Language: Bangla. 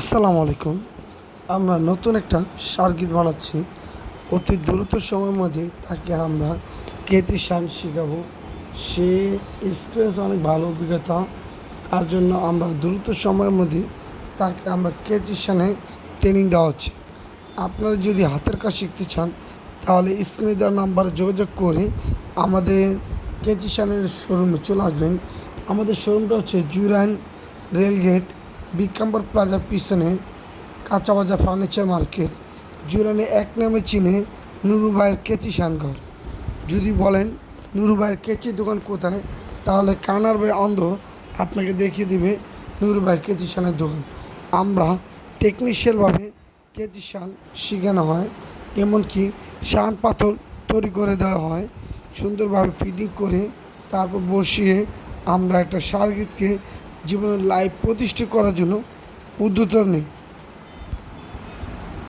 আসসালামু আলাইকুম। আমরা নতুন একটা সার্কিট বানাচ্ছি। অতি দ্রুত সময়ের মধ্যে তাকে আমরা কেতি শান শেখাবো। সে এক্সপিরিয়েন্স অনেক ভালো অভিজ্ঞতা। তার জন্য আমরা দ্রুত সময়ের মধ্যে তাকে আমরা কেতি শানে ট্রেনিং দেওয়া হচ্ছে। আপনারা যদি হাতের কাজ শিখতে চান, তাহলে স্ক্রিনে দেওয়া নাম্বারে যোগাযোগ করে আমাদের কেচিশানের শোরুমে চলে আসবেন। আমাদের শোরুমটা হচ্ছে জুরাইন রেলগেট বিকাম্বর প্লাজার পিছনে কাঁচাবাজার ফার্নিচার মার্কেট জুরাইনে এক নামে চিনে নুরু ভাইয়ের কেচি শানঘর যদি বলেন, নুরু ভাইয়ের কেচি দোকান কোথায়, তাহলে কানার ভাই অন্ধ আপনাকে দেখিয়ে দিবে নুরু ভাইয়ের কেচি শানের দোকান। আমরা টেকনিশিয়ালভাবে কেচি শান শেখানো হয়, এমনকি শান পাথর তৈরি করে দেওয়া হয়। সুন্দরভাবে ফিটিং করে তারপর বসিয়ে আমরা একটা সার্কিটকে জীবনের লাইফ প্রতিষ্ঠা করার জন্য উদ্যত নিই।